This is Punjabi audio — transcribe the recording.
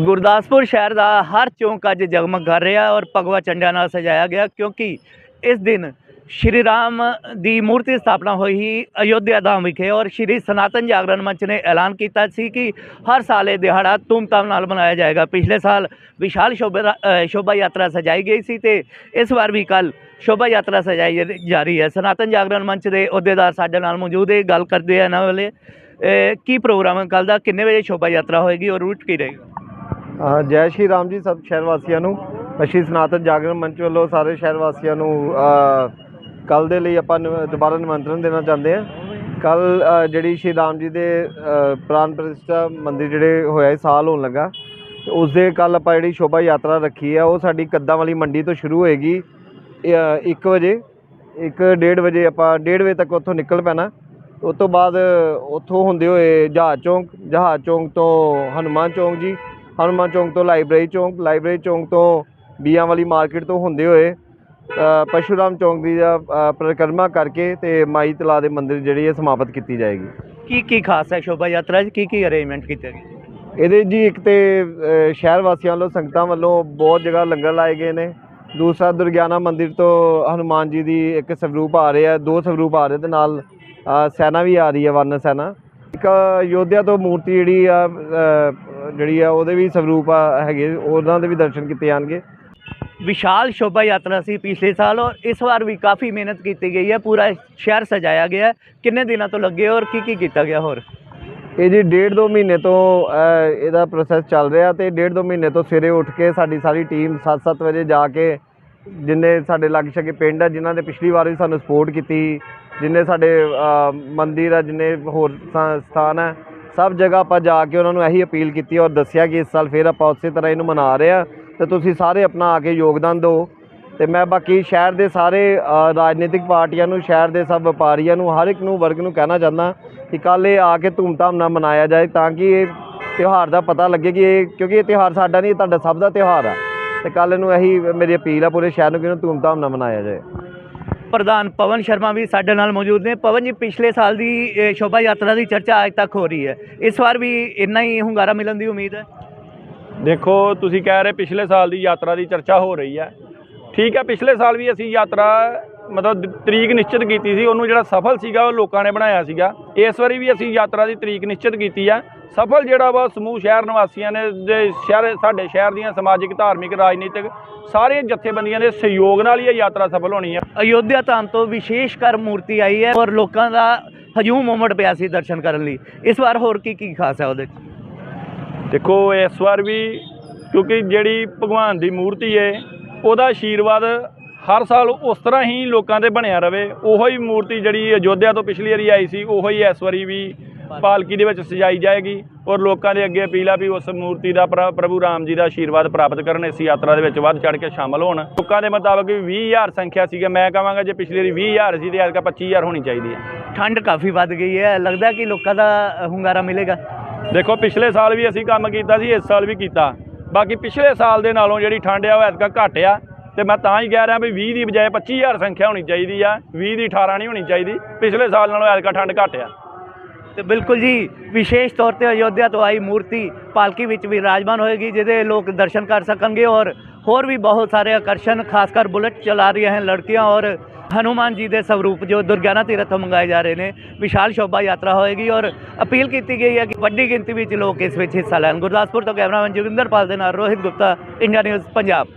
ਗੁਰਦਾਸਪੁਰ ਸ਼ਹਿਰ ਦਾ ਹਰ ਚੌਂਕ ਅੱਜ ਜਗਮਗ ਕਰ ਰਿਹਾ ਔਰ ਭਗਵਾ ਚੰਡਿਆਂ ਨਾਲ ਸਜਾਇਆ ਗਿਆ ਕਿਉਂਕਿ ਇਸ ਦਿਨ ਸ਼੍ਰੀ ਰਾਮ ਦੀ ਮੂਰਤੀ ਸਥਾਪਨਾ ਹੋਈ ਸੀ ਅਯੋਧਿਆ ਧਾਮ ਵਿਖੇ ਔਰ ਸ਼੍ਰੀ ਸਨਾਤਨ ਜਾਗਰਣ ਮੰਚ ਨੇ ਐਲਾਨ ਕੀਤਾ ਸੀ ਕਿ ਹਰ ਸਾਲ ਇਹ ਦਿਹਾੜਾ ਧੂਮਧਾਮ ਨਾਲ ਮਨਾਇਆ ਜਾਏਗਾ। ਪਿਛਲੇ ਸਾਲ ਵਿਸ਼ਾਲ ਸ਼ੋਭਾ ਸ਼ੋਭਾ ਯਾਤਰਾ ਸਜਾਈ ਗਈ ਸੀ ਤੇ ਇਸ ਵਾਰ ਵੀ ਕੱਲ ਸ਼ੋਭਾ ਯਾਤਰਾ ਸਜਾਈ ਜਾ- ਰਹੀ ਹੈ। ਸਨਾਤਨ ਜਾਗਰਣ ਮੰਚ ਦੇ ਅਹੁਦੇਦਾਰ ਸਾਡੇ ਨਾਲ ਮੌਜੂਦ ਹੈ ਗੱਲ ਕਰਦੇ ਆ ਇਹਨਾਂ ਵੇਲੇ। ਅ, ਕੀ ਪ੍ਰੋਗਰਾਮ ਹੈ? ਕੱਲ ਦਾ ਕਿੰਨੇ ਵਜੇ ਸ਼ੋਭਾ ਯਾਤਰਾ ਹੋਏਗੀ ਔਰ ਰੂਟ ਕੀ ਰਹੇਗਾ? ਜੈ ਸ਼੍ਰੀ ਰਾਮ ਜੀ ਸਭ ਸ਼ਹਿਰ ਵਾਸੀਆਂ ਨੂੰ ਅਸੀਂ ਸਨਾਤਨ ਜਾਗਰਣ ਮੰਚ ਵੱਲੋਂ ਸਾਰੇ ਸ਼ਹਿਰ ਵਾਸੀਆਂ ਨੂੰ ਕੱਲ ਦੇ ਲਈ ਆਪਾਂ ਨਿਮ- ਦੁਬਾਰਾ ਨਿਮੰਤਰਣ ਦੇਣਾ ਚਾਹੁੰਦੇ ਹਾਂ। ਕੱਲ ਜਿਹੜੀ ਸ਼੍ਰੀ ਰਾਮ ਜੀ ਦੇ ਅ, ਪ੍ਰਾਨ ਪ੍ਰਤਿਸ਼ਠਾ ਮੰਦਿਰ ਜਿਹੜੇ ਹੋਇਆ ਸਾਲ ਹੋਣ ਲੱਗਾ। ਤੇ ਉਸ ਦੇ ਕੱਲ ਆਪਾਂ ਜਿਹੜੀ ਸ਼ੋਭਾ ਯਾਤਰਾ ਰੱਖੀ ਆ ਉਹ ਸਾਡੀ ਕੱਦਾਂ ਵਾਲੀ ਮੰਡੀ ਤੋਂ ਸ਼ੁਰੂ ਹੋਏਗੀ 1 ਵਜੇ 1:30 ਵਜੇ ਆਪਾਂ 1:30 ਵਜੇ ਤੱਕ ਉੱਥੋਂ ਨਿਕਲ ਪੈਣਾ। ਉਸ ਤੋਂ ਬਾਅਦ ਉੱਥੋਂ ਹੁੰਦੇ ਹੋਏ ਜਹਾਜ਼ ਚੌਂਕ ਜਹਾਜ਼ ਚੌਂਕ ਤੋਂ ਹਨੂੰਮਾਨ ਚੌਂਕ ਜੀ ਹਨੂੰਮਾਨ ਚੌਂਕ ਤੋਂ ਲਾਇਬ੍ਰੇਰੀ ਚੌਂਕ ਲਾਇਬ੍ਰੇਰੀ ਚੌਂਕ ਤੋਂ ਬੀਆਂ ਵਾਲੀ ਮਾਰਕੀਟ ਤੋਂ ਹੁੰਦੇ ਹੋਏ ਅ, ਪਰਸ਼ੂਰਾਮ ਚੌਂਕ ਦੀ ਦਾ ਪਰਿਕਰਮਾ ਕਰਕੇ ਤੇ ਮਾਈ ਤਲਾ ਦੇ ਮੰਦਿਰ ਜਿਹੜੀ ਹੈ ਸਮਾਪਤ ਕੀਤੀ ਜਾਏਗੀ। ਕੀ ਕੀ ਖਾਸ ਹੈ ਸ਼ੋਭਾ ਯਾਤਰਾ 'ਚ? ਕੀ ਕੀ ਅਰੇਂਜਮੈਂਟ ਕੀਤੇ ਗਏ ਇਹਦੇ ਜੀ ਇੱਕ ਤੇ ਸ਼ਹਿਰ ਵਾਸੀਆਂ ਵੱਲੋਂ ਸੰਗਤਾਂ ਵੱਲੋਂ ਬਹੁਤ ਜਗ੍ਹਾ ਲੰਗਰ ਲਾਏ ਗਏ ਨੇ। ਦੂਸਰਾ ਦੁਰਗਿਆਨਾ ਮੰਦਿਰ ਤੋਂ ਹਨੂੰਮਾਨ ਜੀ ਦੀ ਇੱਕ ਸਰੂਪ ਆ ਰਿਹਾ ਦੋ ਸਰੂਪ ਆ ਰਹੇ ਤੇ ਨਾਲ ਸੈਨਾ ਵੀ ਆ ਰਹੀ ਹੈ ਵਰਨ ਸੈਨਾ। ਇੱਕ ਯੋਧਿਆ ਤੋਂ ਮੂਰਤੀ ਜਿਹੜੀ ਆ ਜਿਹੜੀ ਆ ਉਹਦੇ ਵੀ ਸਰੂਪ ਆ ਹੈਗੇ ਉਹਨਾਂ ਦੇ ਵੀ ਦਰਸ਼ਨ ਕੀਤੇ ਜਾਣਗੇ। ਵਿਸ਼ਾਲ ਸ਼ੋਭਾ ਯਾਤਰਾ ਸੀ ਪਿਛਲੇ ਸਾਲ ਔਰ ਇਸ ਵਾਰ ਵੀ ਕਾਫੀ ਮਿਹਨਤ ਕੀਤੀ ਗਈ ਹੈ, ਪੂਰਾ ਸ਼ਹਿਰ ਸਜਾਇਆ ਗਿਆ ਹੈ। ਕਿੰਨੇ ਦਿਨਾਂ ਤੋਂ ਲੱਗੇ ਔਰ ਕੀ ਕੀ ਕੀਤਾ ਗਿਆ ਹੋਰ? ਇਹ ਜੀ ਡੇਢ ਦੋ ਮਹੀਨੇ ਤੋਂ ਇਹਦਾ ਪ੍ਰੋਸੈਸ ਚੱਲ ਰਿਹਾ ਤੇ ਡੇਢ ਦੋ ਮਹੀਨੇ ਤੋਂ ਸਵੇਰੇ ਉੱਠ ਕੇ ਸਾਡੀ ਸਾਰੀ ਟੀਮ 7-7 ਵਜੇ ਜਾ ਕੇ ਜਿੰਨੇ ਸਾਡੇ ਲਾਗੇ ਛਾਗੇ ਪਿੰਡ ਆ, ਜਿਨ੍ਹਾਂ ਨੇ ਪਿਛਲੀ ਵਾਰ ਵੀ ਸਾਨੂੰ ਸਪੋਰਟ ਕੀਤੀ, ਜਿੰਨੇ ਸਾਡੇ ਮੰਦਿਰ ਆ, ਜਿੰਨੇ ਹੋਰ ਸਥਾਨ ਆ, ਸਭ ਜਗ੍ਹਾ ਆਪਾਂ ਜਾ ਕੇ ਉਹਨਾਂ ਨੂੰ ਇਹੀ ਅਪੀਲ ਕੀਤੀ ਔਰ ਦੱਸਿਆ ਕਿ ਇਸ ਸਾਲ ਫਿਰ ਆਪਾਂ ਉਸੇ ਤਰ੍ਹਾਂ ਇਹਨੂੰ ਮਨਾ ਰਹੇ ਆ। ਤੇ ਤੁਸੀਂ ਸਾਰੇ ਆਪਣਾ ਆ ਕੇ ਯੋਗਦਾਨ ਦਿਓ। ਤੇ ਮੈਂ ਬਾਕੀ ਸ਼ਹਿਰ ਦੇ ਸਾਰੇ ਰਾਜਨੀਤਿਕ ਪਾਰਟੀਆਂ ਨੂੰ, ਸ਼ਹਿਰ ਦੇ ਸਭ ਵਪਾਰੀਆਂ ਨੂੰ, ਹਰ ਇੱਕ ਨੂੰ, ਵਰਗ ਨੂੰ ਕਹਿਣਾ ਚਾਹੁੰਦਾ ਕਿ ਕੱਲ੍ਹ ਇਹ ਆ ਕੇ ਧੂਮਧਾਮ ਨਾਲ ਮਨਾਇਆ ਜਾਏ ਤਾਂ ਕਿ ਇਹ ਤਿਉਹਾਰ ਦਾ ਪਤਾ ਲੱਗੇ ਕਿ ਇਹ, ਕਿਉਂਕਿ ਇਹ ਤਿਉਹਾਰ ਸਾਡਾ ਨਹੀਂ, ਇਹ ਤੁਹਾਡਾ ਸਭ ਦਾ ਤਿਉਹਾਰ ਆ। ਤੇ ਕੱਲ੍ਹ ਨੂੰ ਇਹੀ ਮੇਰੀ ਅਪੀਲ ਆ ਪੂਰੇ ਸ਼ਹਿਰ ਨੂੰ ਕਿ ਇਹਨੂੰ ਧੂਮਧਾਮ ਨਾਲ ਮਨਾਇਆ ਜਾਏ। ਪ੍ਰਧਾਨ ਪਵਨ ਸ਼ਰਮਾ ਵੀ ਸਾਡੇ ਨਾਲ ਮੌਜੂਦ ਨੇ। ਪਵਨ ਜੀ, ਪਿਛਲੇ ਸਾਲ ਦੀ ਇਹ ਸ਼ੋਭਾ ਯਾਤਰਾ ਦੀ ਚਰਚਾ ਅੱਜ ਤੱਕ ਹੋ ਰਹੀ ਹੈ। ਇਸ ਵਾਰ ਵੀ ਇੰਨਾ ਹੀ ਹੁੰਗਾਰਾ ਮਿਲਣ ਦੀ ਉਮੀਦ ਹੈ? ਦੇਖੋ, ਤੁਸੀਂ ਕਹਿ ਰਹੇ ਪਿਛਲੇ ਸਾਲ ਦੀ ਯਾਤਰਾ ਦੀ ਚਰਚਾ ਹੋ ਰਹੀ ਹੈ। ਠੀਕ ਹੈ, ਪਿਛਲੇ ਸਾਲ ਵੀ ਅਸੀਂ ਯਾਤਰਾ, ਮਤਲਬ ਤਰੀਕ ਨਿਸ਼ਚਿਤ ਕੀਤੀ ਸੀ। ਉਹਨੂੰ ਜਿਹੜਾ ਸਫਲ ਸੀਗਾ, ਉਹ ਲੋਕਾਂ ਨੇ ਬਣਾਇਆ ਸੀਗਾ। ਇਸ ਵਾਰੀ ਵੀ ਅਸੀਂ ਯਾਤਰਾ ਦੀ ਤਰੀਕ ਨਿਸ਼ਚਿਤ ਕੀਤੀ ਆ ਸਫਲ ਜਿਹੜਾ ਵਾ, ਸਮੂਹ ਸ਼ਹਿਰ ਨਿਵਾਸੀਆਂ ਨੇ, ਦੇ ਸ਼ਹਿਰ, ਸਾਡੇ ਸ਼ਹਿਰ ਦੀਆਂ ਸਮਾਜਿਕ, ਧਾਰਮਿਕ, ਰਾਜਨੀਤਿਕ ਸਾਰੇ ਜਥੇਬੰਦੀਆਂ ਦੇ ਸਹਿਯੋਗ ਨਾਲ ਹੀ ਇਹ ਯਾਤਰਾ ਸਫਲ ਹੋਣੀ ਹੈ। ਅਯੋਧਿਆ ਧਾਮ ਤੋਂ ਵਿਸ਼ੇਸ਼ ਕਰ ਮੂਰਤੀ ਆਈ ਹੈ ਔਰ ਲੋਕਾਂ ਦਾ ਹਜੂਮ ਉਮੜ ਪਿਆ ਸੀ ਦਰਸ਼ਨ ਕਰਨ ਲਈ। ਇਸ ਵਾਰ ਹੋਰ ਕੀ ਕੀ ਖਾਸ ਹੈ ਉਹਦੇ 'ਚ ਦੇਖੋ ਇਸ ਵਾਰ ਵੀ ਕਿਉਂਕਿ ਜਿਹੜੀ ਭਗਵਾਨ ਦੀ ਮੂਰਤੀ ਹੈ ਉਹਦਾ ਆਸ਼ੀਰਵਾਦ ਹਰ ਸਾਲ ਉਸ ਤਰ੍ਹਾਂ ਹੀ ਲੋਕਾਂ ਤੇ ਬਣਿਆ ਰਵੇ। ਉਹੋ ਹੀ ਮੂਰਤੀ ਜਿਹੜੀ ਅਯੋਧਿਆ ਤੋਂ ਪਿਛਲੀ ਵਾਰੀ ਆਈ ਸੀ, ਉਹੋ ਹੀ ਇਸ ਵਾਰੀ ਵੀ ਪਾਲਕੀ ਦੇ ਵਿੱਚ ਸਜਾਈ ਜਾਏਗੀ ਔਰ ਲੋਕਾਂ ਦੇ ਅੱਗੇ ਅਪੀਲ ਆ ਵੀ ਉਸ ਮੂਰਤੀ ਦਾ ਪ੍ਰਭੂ ਰਾਮ ਜੀ ਦਾ ਆਸ਼ੀਰਵਾਦ ਪ੍ਰਾਪਤ ਕਰਨ, ਇਸ ਯਾਤਰਾ ਦੇ ਵਿੱਚ ਵੱਧ ਚੜ ਕੇ ਸ਼ਾਮਲ ਹੋਣ। ਲੋਕਾਂ ਦੇ ਮੁਤਾਬਕ ਵੀ 20000 ਸੰਖਿਆ ਸੀਗਾ। ਮੈਂ ਕਹਾਂਗਾ ਜੇ ਪਿਛਲੀ ਵਾਰੀ 20000 ਸੀ ਤੇ ਐਤਕਾਂ 25000 ਹੋਣੀ ਚਾਹੀਦੀ ਹੈ। ਠੰਡ ਕਾਫੀ ਵੱਧ ਗਈ ਹੈ। ਲੱਗਦਾ ਕਿ ਲੋਕਾਂ ਦਾ ਹੁੰਗਾਰਾ ਮਿਲੇਗਾ। ਦੇਖੋ, ਪਿਛਲੇ ਸਾਲ ਵੀ ਅਸੀਂ ਕੰਮ ਕੀਤਾ ਸੀ, ਇਸ ਸਾਲ ਵੀ ਕੀਤਾ। ਬਾਕੀ ਪਿਛਲੇ ਸਾਲ ਦੇ ਨਾਲੋਂ ਜਿਹੜੀ ਠੰਡ ਆ, ਉਹ ਐਤਕਾਂ ਘੱਟ ਆ। ਤੇ ਮੈਂ ਤਾਂ ਹੀ ਕਹਿ ਰਿਹਾ ਵੀ 20 ਦੀ ਬਜਾਏ 25000 ਸੰਖਿਆ ਹੋਣੀ ਚਾਹੀਦੀ ਆ 20 ਦੀ 18 ਨਹੀਂ ਹੋਣੀ ਚਾਹੀਦੀ। ਪਿਛਲੇ ਸਾਲ ਨਾਲੋਂ ਐਤਕਾਂ ਠੰਡ ਘੱਟ ਆ। ਤੇ ਬਿਲਕੁਲ ਜੀ, ਵਿਸ਼ੇਸ਼ ਤੌਰ ਤੇ ਅਯੋਧਿਆ ਤੋਂ ਆਈ ਮੂਰਤੀ ਪਾਲਕੀ ਵਿੱਚ ਵਿਰਾਜਮਾਨ ਹੋਏਗੀ, ਜਿਹਦੇ ਲੋਕ ਦਰਸ਼ਨ ਕਰ ਸਕਣਗੇ ਔਰ ਹੋਰ ਵੀ ਬਹੁਤ ਸਾਰੇ ਆਕਰਸ਼ਣ, ਖਾਸ ਕਰ ਬੁਲਟ ਚਲਾ ਰਹੀਆਂ ਹਨ ਲੜਕੀਆਂ ਔਰ ਹਨੂਮਾਨ ਜੀ ਦੇ ਸਰੂਪ ਜੋ ਦੁਰਗਿਆਨਾ ਤੀਰਥ ਤੋਂ ਮੰਗਾਏ ਜਾ ਰਹੇ ਨੇ, ਵਿਸ਼ਾਲ ਸ਼ੋਭਾ ਯਾਤਰਾ ਹੋਏਗੀ ਔਰ ਅਪੀਲ ਕੀਤੀ ਗਈ ਹੈ ਕਿ ਵੱਡੀ ਗਿਣਤੀ ਵਿੱਚ ਲੋਕ ਇਸ ਵਿੱਚ ਹਿੱਸਾ ਲੈਣ। ਗੁਰਦਾਸਪੁਰ ਤੋਂ ਕੈਮਰਾਮੈਨ ਜੋਗਿੰਦਰ ਪਾਲ ਦੇ ਨਾਲ ਰੋਹਿਤ ਗੁਪਤਾ, ਇੰਡੀਆ ਨਿਊਜ਼, ਪੰਜਾਬ।